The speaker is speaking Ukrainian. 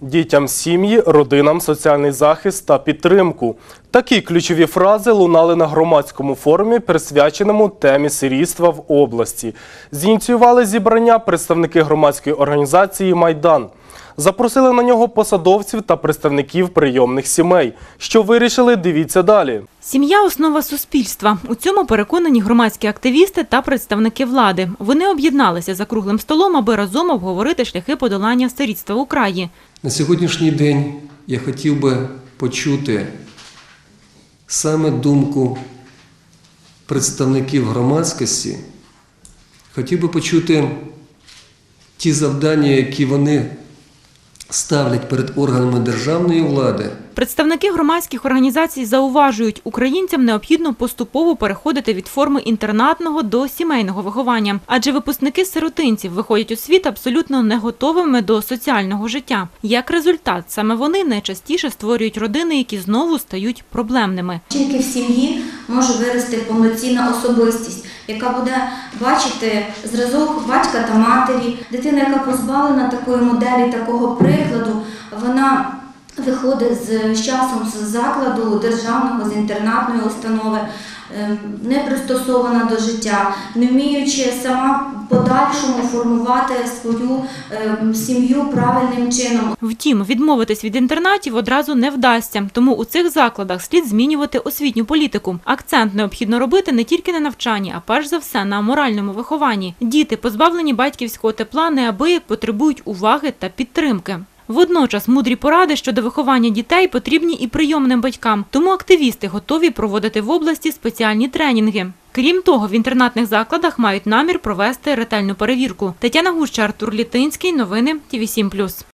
Дітям сім'ї, родинам соціальний захист та підтримку. Такі ключові фрази лунали на громадському форумі, присвяченому темі сирітства в області. Зініціювали зібрання представники громадської організації Майдан. Запросили на нього посадовців та представників прийомних сімей. Що вирішили, дивіться далі. Сім'я – основа суспільства. У цьому переконані громадські активісти та представники влади. Вони об'єдналися за круглим столом, аби разом обговорити шляхи подолання сирітства в Україні. На сьогоднішній день я хотів би почути саме думку представників громадськості, хотів би почути ті завдання, які вони ставлять перед органами державної влади. Представники громадських організацій зауважують, українцям необхідно поступово переходити від форми інтернатного до сімейного виховання, адже випускники сиротинців виходять у світ абсолютно не готовими до соціального життя. Як результат, саме вони найчастіше створюють родини, які знову стають проблемними. Тільки в сім'ї може вирости повноцінна особистість, яка буде бачити зразок батька та матері. Дитина, яка позбавлена такої моделі, такого прикладу, вона виходить з часом з закладу державного, з інтернатної установи, не пристосована до життя, не вміючи сама подальшому формувати свою е, сім'ю правильним чином. Втім, відмовитись від інтернатів одразу не вдасться, тому у цих закладах слід змінювати освітню політику. Акцент необхідно робити не тільки на навчанні, а перш за все на моральному вихованні. Діти, позбавлені батьківського тепла, неабияк потребують уваги та підтримки. Водночас мудрі поради щодо виховання дітей потрібні і прийомним батькам, тому активісти готові проводити в області спеціальні тренінги. Крім того, в інтернатних закладах мають намір провести ретельну перевірку. Тетяна Гуща, Артур Літинський. Новини ТІВІ 7+.